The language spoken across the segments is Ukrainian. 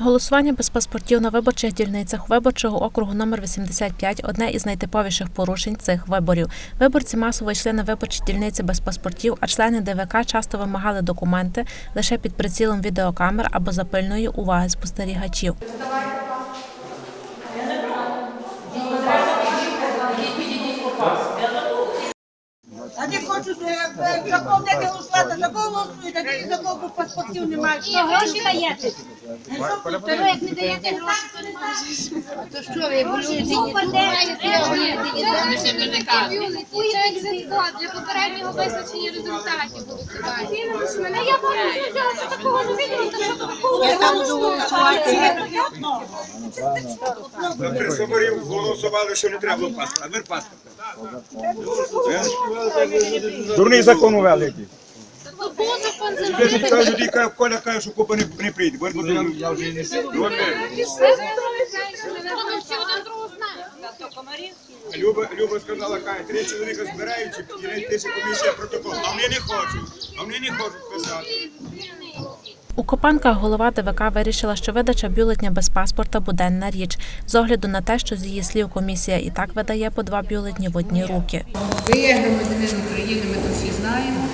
Голосування без паспортів на виборчих дільницях виборчого округу номер 85 – одне із найтиповіших порушень цих виборів. Виборці масово йшли на виборчі дільниці без паспортів, а члени ДВК часто вимагали документи лише під прицілом відеокамер або за пильної уваги спостерігачів. А не е, не голосувати, за кого голосують, а за кого паспортів немає. Гроші даєте? Ви як не даєте гроші, то не знаєте. То що ви болюєте? Це екзитбот для попереднього визначення результатів голосування. Я пам'ятаю, що такого не виділа, то що такого Я там буду голосувати. При соборів голосували, що не треба було паспорта. Дурний закон увели. За Кажуть, і каже, Коля каже, що купа не, не прийде. Бо я вже не знають. Люба, Люба сказала, каже, три чоловіка збираються, і не тисяча комісія протокол. А вони не хочуть. А вони не хочуть писати. У Копанках голова ДВК вирішила, що видача бюлетня без паспорта буденна річ, з огляду на те, що з її слів комісія і так видає по два бюлетні в одні руки. Ви є громадянин України, ми то всі знаємо.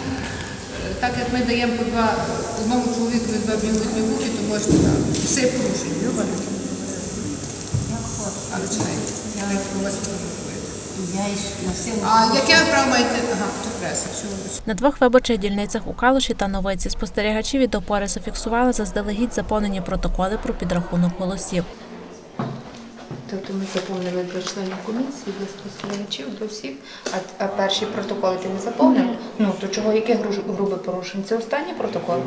Так як ми даємо по два одному чоловікові два бюлетні в руки, то можете дати. Все порушення. Люба? Але чекайте, я навіть про вас. А яке право маєте? Ага, то преса, На двох виборчих дільницях у Калуші та Новиці спостерігачі від опори зафіксували заздалегідь заповнені протоколи про підрахунок голосів. Тобто ми заповнили для членів комісії, для спостерігачів, для всіх, а, а перші протоколи ти не заповнив? Ну то чого, яке гру- грубе порушення? Це останній протокол?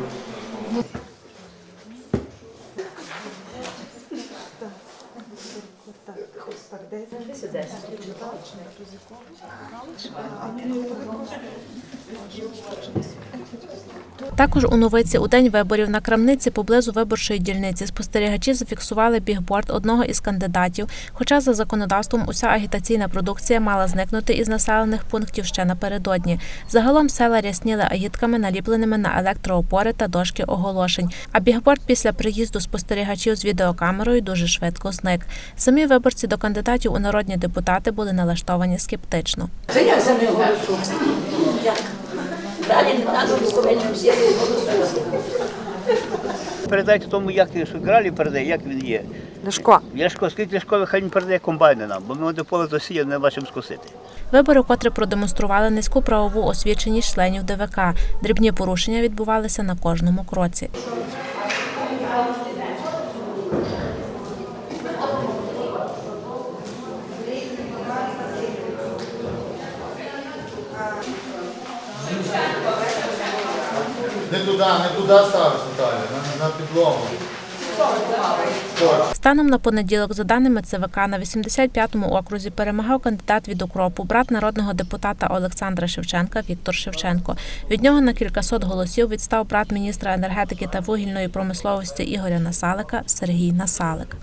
Також у Новиці у день виборів на крамниці поблизу виборчої дільниці спостерігачі зафіксували бігборд одного із кандидатів. Хоча за законодавством уся агітаційна продукція мала зникнути із населених пунктів ще напередодні. Загалом села рясніли агітками, наліпленими на електроопори та дошки оголошень. А бігборд після приїзду спостерігачів з відеокамерою дуже швидко зник. Самі виборці до кандидатів у народні депутати були налаштовані скептично. Це як за? Як? Далі не треба повинні всі голосувати. Передайте тому, як ти Гралі передає, як він є. Ляшко. Ляшко, скільки Ляшко, хай він передає комбайни нам, бо ми до поле досіяли, не бачимо скосити. Вибори котре продемонстрували низьку правову освіченість членів ДВК. Дрібні порушення відбувалися на кожному кроці. Не туди, не туди ставиш, Наталя, на, на підлогу. Станом на понеділок, за даними ЦВК, на 85-му окрузі перемагав кандидат від укропу, брат народного депутата Олександра Шевченка Віктор Шевченко. Від нього на кількасот голосів відстав брат міністра енергетики та вугільної промисловості Ігоря Насалика Сергій Насалик.